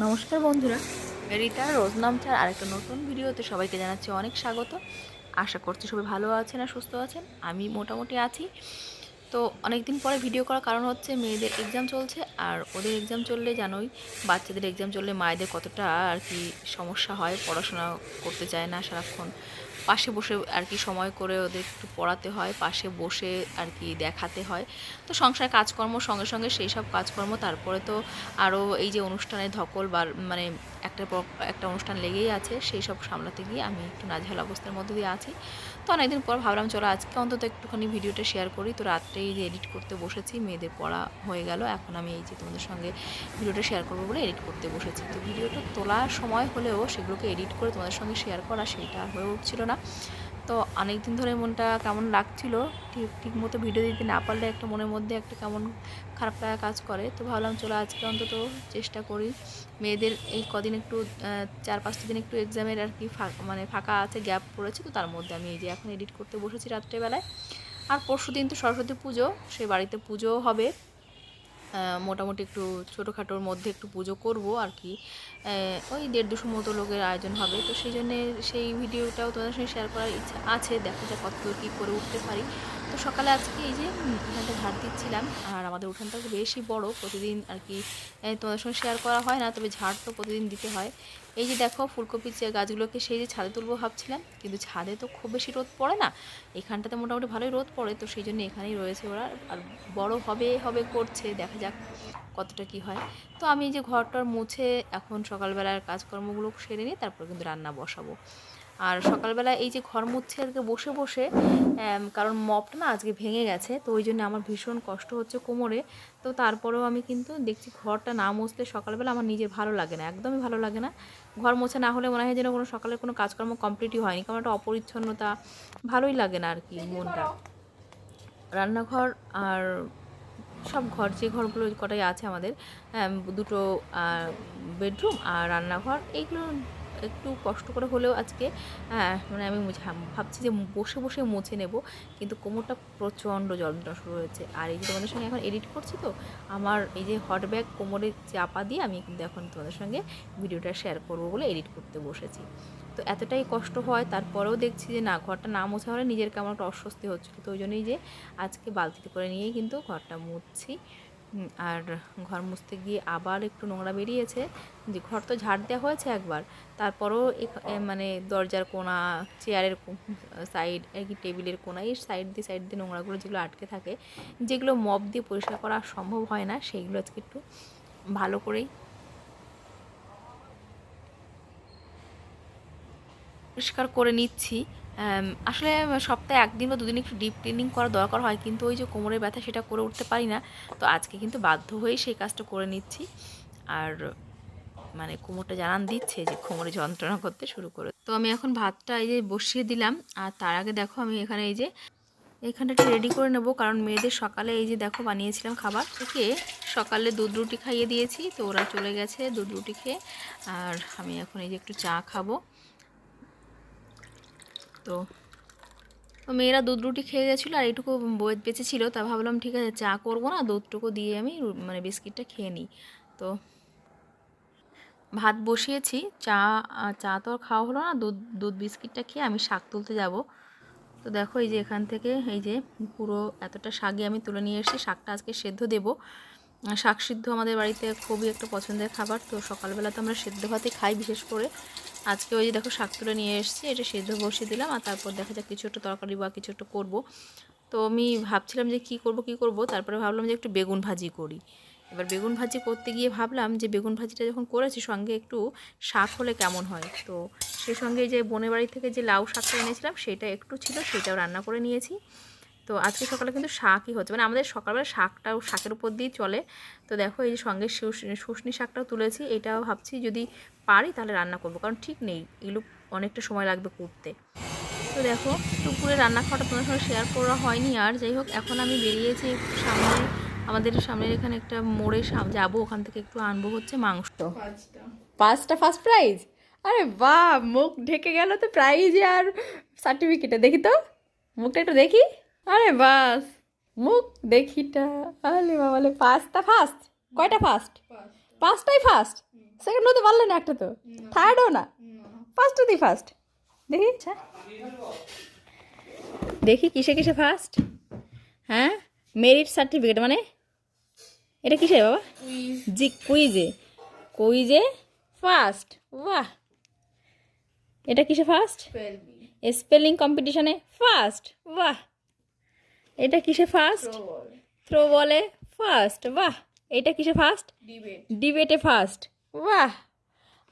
নমস্কার বন্ধুরা। রিতা, রোজ নামচার আরেকটা নতুন ভিডিওতে সবাইকে জানাচ্ছি অনেক স্বাগত। আশা করছি সবাই ভালো আছেন আর সুস্থ আছেন। আমি মোটামুটি আছি। তো অনেক দিন পরে ভিডিও করার কারণ হচ্ছে মেয়েদের এক্সাম চলছে আর ওদের এক্সাম চললে জানোই, বাচ্চাদের এক্সাম চললে মায়েদের কতটা আর কি সমস্যা হয়, পড়াশোনা করতে চায় না সারাক্ষণ। পাশে বসে আর কি সময় করে ওদের একটু পড়াতে হয়, পাশে বসে আর কি দেখাতে হয়। তো সংসার কাজকর্ম সঙ্গে সঙ্গে সেই সব কাজকর্ম, তারপরে তো আরও এই যে অনুষ্ঠানে ধকল বা মানে একটা একটা অনুষ্ঠান লেগেই আছে, সেই সব সামলাতে গিয়ে আমি একটু নাজেহাল অবস্থার মধ্যে দিয়ে আছি। তো অনেকদিন পর ভাবলাম, চলো আজকে অন্তত একটুখানি ভিডিওটা শেয়ার করি। তো রাত্রেই যে এডিট করতে বসেছি, মেয়েদের পড়া হয়ে গেল, এখন আমি এই যে তোমাদের সঙ্গে ভিডিওটা শেয়ার করব বলে এডিট করতে বসেছি। তো ভিডিওটা তোলার সময় হলেও সেগুলোকে এডিট করে তোমাদের সঙ্গে শেয়ার করা সেটা হয়ে উঠছিল না। তো অনেক দিন ধরে মনটা কেমন লাগছিল, ঠিক ঠিক মতো ভিডিও দিতে না পারলে একটা মনের মধ্যে একটা কেমন খারাপ লাগা কাজ করে। তো ভাবলাম চলো আজকে অন্তত চেষ্টা করি। মেয়েদের এই কদিন একটু চার পাঁচটা দিন একটু এক্সামের আর কি মানে ফাঁকা আছে গ্যাপ পড়েছে, তো তার মধ্যে আমি এই যে এখন এডিট করতে বসেছি রাত্রেবেলায়। আর পরশু দিন তো সরস্বতী পুজো সেই বাড়িতে পুজোও হবে। মোটামুটি একটু ছোটোখাটোর মধ্যে একটু পুজো করব আর কি। ওই দেড় দুশো মতো লোকের আয়োজন হবে। তো সেই জন্যে সেই ভিডিওটাও তোমাদের সঙ্গে শেয়ার করার ইচ্ছা আছে। দেখা যাক কত কী করে উঠতে পারি। তো সকালে আজকে এই যে উঠানটা ঝাড় দিচ্ছিলাম। আর আমাদের উঠানটা বেশি বড়, প্রতিদিন আর কি তোমাদের সঙ্গে শেয়ার করা হয় না, তবে ঝাড় তো প্রতিদিন দিতে হয়। এই যে দেখো ফুলকপির যে গাছগুলোকে সেই যে ছাদে তুলবো ভাবছিলাম, কিন্তু ছাদে তো খুব বেশি রোদ পড়ে না। এখানটাতে মোটামুটি ভালোই রোদ পড়ে, তো সেই জন্য এখানেই রয়েছে ওরা। আর বড় হবে হবে, করছে, দেখা যাক কতটা কি হয়। তো আমি যে ঘরটার মুছে এখন সকালবেলার কাজকর্মগুলো সেরে নিই তারপর কিন্তু রান্না বসাবো। আর সকালবেলা এই যে ঘর মুছছে আজকে বসে বসে কারণ মপটা না আজকে ভেঙে গেছে তো ওই জন্য আমার ভীষণ কষ্ট হচ্ছে কোমরে। তো তারপরেও আমি কিন্তু দেখছি ঘরটা না মুছতে সকালবেলা আমার নিজের ভালো লাগে না একদমই ভালো লাগে না। ঘর মোছা না হলে মনে হয় যেন কোনো সকালের কোনো কাজকর্ম কমপ্লিটই হয়নি কারণ একটা অপরিচ্ছন্নতা ভালোই লাগে না আর কি মনটা। রান্নাঘর আর সব ঘর যে ঘরগুলো কটাই আছে আমাদের আম, দুটো বেডরুম আর রান্নাঘর এইগুলো একটু কষ্ট করে হলেও আজকে হ্যাঁ, মানে আমি মুছা- ভাবছি যে বসে বসে মুছে নেব কিন্তু কোমরটা প্রচণ্ড যন্ত্রণা শুরু হয়েছে। আর এই যে তোমাদের সঙ্গে এখন এডিট করছি তো আমার এই যে হট ব্যাগ কোমরে চাপা দিয়ে আমি কিন্তু এখন তোমাদের সঙ্গে ভিডিওটা শেয়ার করব বলে এডিট করতে বসেছি। তো এতটাই কষ্ট হয় তারপরেও দেখছি যে না ঘরটা না মোছা হলে নিজের কেমন একটা অস্বস্তি হচ্ছিল। তো ওই জন্যই যে আজকে বালতিতে করে নিয়েই কিন্তু ঘরটা মুছছি। আর ঘর মুছতে গিয়ে আবার একটু নোংরা বেরিয়েছে। যে ঘর তো ঝাড় দেওয়া হয়েছে একবার। তারপরও মানে দরজার কোণা চেয়ারের সাইড আর কি টেবিলের কোণা এই সাইড দিয়ে সাইড দিয়ে নোংরাগুলো যেগুলো আটকে থাকে যেগুলো মপ দিয়ে পরিষ্কার করা সম্ভব হয় না সেইগুলো আজকে একটু ভালো করেই পরিষ্কার করে নিচ্ছি। আসলে সপ্তাহে একদিন বা দুদিন একটু ডিপ ক্লিনিং করা দরকার হয়, কিন্তু ওই যে কোমরের ব্যথা সেটা করে উঠতে পারি না। তো আজকে কিন্তু বাধ্য হয়েই সেই কাজটা করে নিচ্ছি। আর মানে কোমরটা জানান দিচ্ছে যে কোমরে যন্ত্রণা করতে শুরু করে। তো আমি এখন ভাতটা এই যে বসিয়ে দিলাম। আর তার আগে দেখো আমি এখানে এই যে এখানটা রেডি করে নেব। কারণ মেয়েদের সকালে এই যে দেখো বানিয়েছিলাম খাবার। থেকে সকালে দুধ রুটি খাইয়ে দিয়েছি। তো ওরা চলে গেছে দুধ রুটি খেয়ে। আর আমি এখন এই যে একটু চা খাব। তো। মেয়েরা দুধ রুটি খেয়ে গেছিল আর এইটুকু বয়ে বেঁচেছিলো তা ভাবলাম ঠিক আছে চা করব না, দুধটুকু দিয়ে আমি মানে বিস্কিটটা খেয়ে নিই। তো ভাত বসিয়েছি, চা চা তো খাওয়া হলো না, দুধ দুধ বিস্কিটটা খেয়ে আমি শাক তুলতে যাব। তো দেখো এই যে এখান থেকে এই যে পুরো এতটা শাকে আমি তুলে নিয়ে এসেছি, শাকটা আজকে সেদ্ধ দেবো। শাক সিদ্ধ আমাদের বাড়িতে খুবই একটা পছন্দের খাবার, তো সকালবেলা তো আমরা সেদ্ধ ভাতই খাই বিশেষ করে। আজকে ওই যে দেখো শাক তুলে নিয়ে এসেছি, এটা সেদ্ধ বসিয়ে দিলাম আর তারপর দেখা যাক কিছু একটা তরকারি বা কিছু একটা করব। তো আমি ভাবছিলাম যে কি করব কি করব, তারপরে ভাবলাম যে একটু বেগুন ভাজি করি। এবার বেগুন ভাজি করতে গিয়ে ভাবলাম যে বেগুন ভাজিটা যখন করেছি, সঙ্গে একটু শাক হলে কেমন হয়? তো সেই সঙ্গে যে বোনের বাড়ি থেকে যে লাউ শাকটা এনেছিলাম, সেটা একটু ছিল, সেটাও রান্না করে নিয়েছি। তো আজকে সকালে কিন্তু শাকই হচ্ছে। মানে আমাদের সকালবেলা শাকটাও শাকের উপর দিয়েই চলে। তো দেখো এই যে সঙ্গে শুশনি শাকটাও তুলেছি। এটাও ভাবছি যদি পারি তাহলে রান্না করব। কারণ ঠিক নেই, এগুলো অনেকটা সময় লাগবে করতে। তো দেখো, দুপুরে রান্না খাওয়াটা তোমার সঙ্গে শেয়ার করা হয়নি আর। যাই হোক, এখন আমি বেরিয়েছি সামনে। আমাদের সামনের এখানে একটা মোড়ে যাব। ওখান থেকে একটু আনব হচ্ছে মাংস। পাঁচটা। ফার্স্ট প্রাইজ আরে বাহ! মুখ ঢেকে গেল তো প্রাইজ আর সার্টিফিকেটে দেখি তো, মুখটা একটু দেখি। আরে বাস মুখ দেখিটা। আরে বাবালে পাঁচটা ফার্স্ট কয়টা ফার্স্ট পাঁচটাই ফার্স্ট সেকেন্ড হতে পারলে না একটা তো। থার্ডও না। দি ফার্স্ট দেখি। আচ্ছা দেখি কিসে কিসে ফার্স্ট হ্যাঁ? মেরিট সার্টিফিকেট মানে? এটা কিসে বাবা? জি কুইজে কুইজে ফার্স্ট বাহ। এটা কিসে ফার্স্ট স্পেলিং কম্পিটিশনে ফার্স্ট বাহ। এটা কিসে ফার্স্ট থ্রো বলে ফার্স্ট বাহ! এটা কিসে ফার্স্ট ডিবেটে ফার্স্ট বাহ!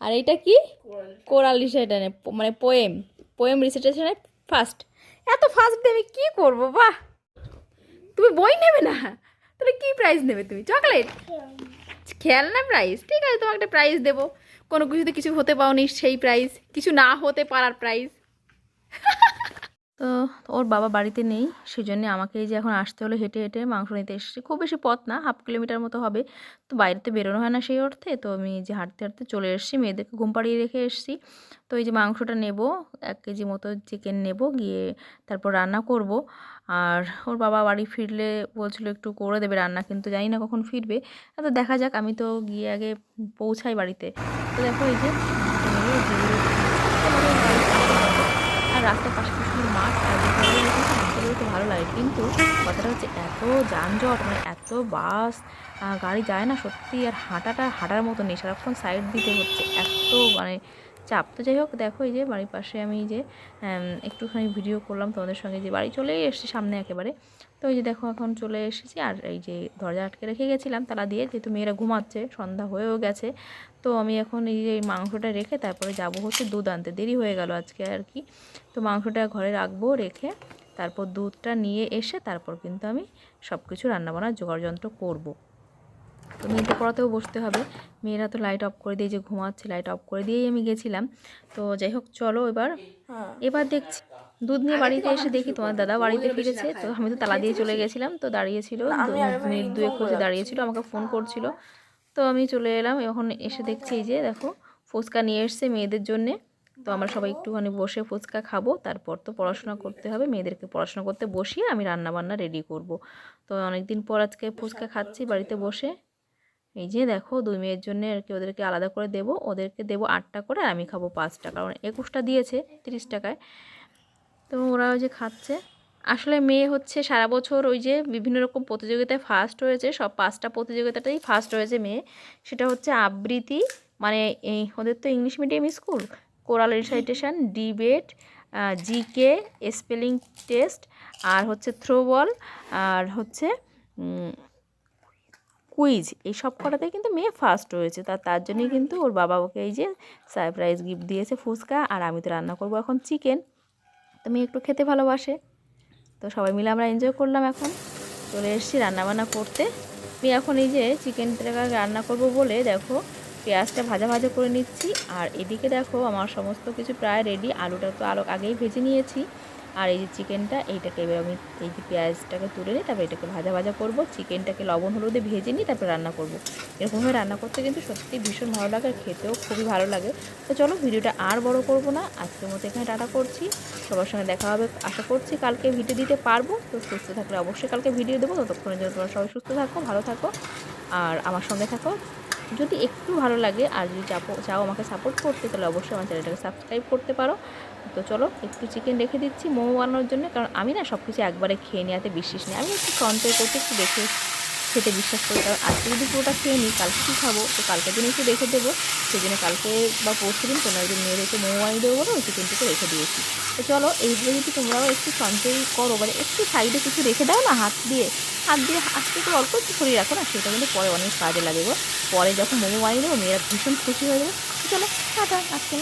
আর এটা কি? কোরাল রিসাইটানে মানে পোয়েম পোয়েম রিসাইটেশনে ফার্স্ট এত ফার্স্ট দিয়ে আমি কী করব বাহ! তুমি বই নেবে না? তাহলে কি প্রাইজ নেবে তুমি? চকলেট খেলনা প্রাইজ ঠিক আছে তোমাকে একটা প্রাইজ দেবো। কোনো কিছুতে কিছু হতে পাওনি সেই প্রাইজ কিছু না হতে পারার প্রাইজ তো ওর বাবা বাড়িতে নেই সেই জন্য আমাকে এই যে এখন আসতে হলো হেঁটে হেঁটে মাংস নিতে এসেছি। খুব বেশি পথ না, হাফ কিলোমিটার মতো হবে। তো বাইরেতে বেরোনো হয় না সেই অর্থে, তো আমি যে হাঁটতে হাঁটতে চলে এসেছি, মেয়েদেরকে ঘুম পাড়িয়ে রেখে এসেছি। তো এই যে মাংসটা নেব, এক কেজি মতো চিকেন নেব, গিয়ে তারপর রান্না করব। আর ওর বাবা বাড়ি ফিরলে বলছিল একটু করে দেবে রান্না, কিন্তু জানি না কখন ফিরবে। তো দেখা যাক, আমি তো গিয়ে আগে পৌঁছাই বাড়িতে। তো দেখো এই যে মাংসটা নেব, দিয়ে দিল। আর রাস্তার পাশে প্রচুর মাঠ আর বেরোতে ভালো লাগে। কিন্তু কথাটা হচ্ছে এত যানজট মানে এত বাস গাড়ি যায় না সত্যি। আর হাঁটাটা, হাঁটার মতো নেই সারাক্ষণ সাইড দিতে হচ্ছে। এত মানে চাপ। তো যাই হোক, দেখো এই যে বাড়ির পাশে আমি যে একটুখানি ভিডিও করলাম তোমাদের সঙ্গে যে বাড়ি চলেই এসেছি সামনে একেবারে। তো এই যে দেখো এখন চলে এসেছি আর এই যে দরজা আটকে রেখে গেছিলাম তালা দিয়ে, যেহেতু মেয়েরা ঘুমাচ্ছে, সন্ধ্যা হয়েও গেছে। তো আমি এখন এই যে মাংসটা রেখে তারপরে যাব হচ্ছে দুধ আনতে। দেরি হয়ে গেল আজকে আর কি। তো মাংসটা ঘরে রাখব, রেখে তারপর দুধটা নিয়ে এসে তারপর কিন্তু আমি সব কিছু রান্নাবান্নার জোগাড় যন্ত্র করব। তো মেয়েদের পড়াতেও বসতে হবে। মেয়েরা তো লাইট অফ করে দিয়ে যে ঘুমাচ্ছে লাইট অফ করে দিয়েই আমি গেছিলাম। তো যাই হোক চলো এবার। এবার দেখছি দুধ নিয়ে বাড়িতে এসে দেখি তোমার দাদা বাড়িতে ফিরেছে। তো আমি তো তালা দিয়ে চলে গেছিলাম তো দাঁড়িয়েছিল। দু- মিনিট দুয়েক হচ্ছে দাঁড়িয়েছিল আমাকে ফোন করছিল। তো আমি চলে এলাম এখন এসে দেখছি এই যে দেখো ফুচকা নিয়ে এসছে মেয়েদের জন্যে। তো আমরা সবাই একটুখানি বসে ফুচকা খাব তারপর তো পড়াশোনা করতে হবে। মেয়েদেরকে পড়াশোনা করতে বসিয়ে আমি রান্না বান্না রেডি করব। তো অনেকদিন পর আজকে ফুচকা খাচ্ছি বাড়িতে বসে। এই যে দেখো দুই মেয়ের জন্য আর কি ওদেরকে আলাদা করে দেব। ওদেরকে দেবো আটটা করে আমি খাব পাঁচটা। কারণ একুশটা দিয়েছে, তিরিশ টাকায়। তো ওরা ওই যে খাচ্ছে। আসলে মেয়ে হচ্ছে সারা বছর ওই যে বিভিন্ন রকম প্রতিযোগিতায় ফার্স্ট হয়েছে। সব পাঁচটা প্রতিযোগিতাটাই ফার্স্ট হয়েছে মেয়ে। সেটা হচ্ছে আবৃত্তি মানে এই ওদের তো English medium school choral recitation debate GK spelling test আর হচ্ছে থ্রোবল আর হচ্ছে কুইজ এই সব কটাতে কিন্তু মেয়ে ফার্স্ট হয়েছে তা তার জন্যই কিন্তু ওর বাবা ওকে এই যে সারপ্রাইজ গিফট দিয়েছে ফুচকা আর আমি তো রান্না করব এখন চিকেন তো মেয়ে একটু খেতে ভালোবাসে। তো সবাই মিলে আমরা এনজয় করলাম এখন। চলে এসেছি রান্নাবান্না করতে। আমি এখন এই যে চিকেনটা রান্না করব বলে দেখো পেঁয়াজটা ভাজা ভাজা করে নিচ্ছি। আর এদিকে দেখো আমার সমস্ত কিছু প্রায় রেডি আলুটা তো আলো আগেই ভেজে নিয়েছি। আর এই যে চিকেনটা, এইটাকে এবার আমি এই যে পেঁয়াজটাকে তুলে নিই তারপর এটাকে ভাজা ভাজা করব। চিকেনটাকে লবণ, হলুদে ভেজে নিই তারপর রান্না করব। এরকমভাবে রান্না করতে কিন্তু সত্যি ভীষণ ভালো লাগে আর খেতেও খুবই ভালো লাগে। তো চলো ভিডিওটা আর বড় করব না। আজকের মতো এখানে টাটা করছি। সবার সঙ্গে দেখা হবে, আশা করছি কালকে ভিডিও দিতে পারব। তো সুস্থ থাকলে অবশ্যই কালকে ভিডিও দেবো। ততক্ষণের জন্য তোমরা সবাই সুস্থ থাকো, ভালো থাকো। আর আমার সঙ্গে থাকো। যদি একটু ভালো লাগে আর যদি চাপো, চাও আমাকে সাপোর্ট করতে, তাহলে অবশ্যই আমার চ্যানেলটাকে সাবস্ক্রাইব করতে পারো। তো চলো, একটু চিকেন রেখে দিচ্ছি মোমো বানানোর জন্য। কারণ আমি না সব কিছু একবারে খেয়ে নেওয়াতে বিশ্বাস নেই। আমি একটু সঞ্চয় করতে একটু দেখে খেতে বিশ্বাস করি কারণ আজকে যদি পুরোটা খেয়ে নিই, কালকে কী খাব? তো কালকের দিন একটু রেখে দেবো। সেই জন্য কালকে বা পরশু দিন কোনো একদিন মেয়ে রেখে মোমো বানিয়ে দেবো বলে ওই চিকেনটুকু রেখে দিয়েছি। তো চলো এইগুলো যদি তোমরাও একটু সঞ্চয় করো মানে একটু সাইডে কিছু রেখে দাও না, হাত দিয়ে হাত দিয়ে আজকে একটু অল্প একটু সরিয়ে রাখো না, সেটা কিন্তু পরে অনেক কাজে লাগে পরে যখন মোমো বানিয়ে দেবো, মেয়েরা ভীষণ খুশি হয়ে যাবে। তো চলো, টাটা আজকে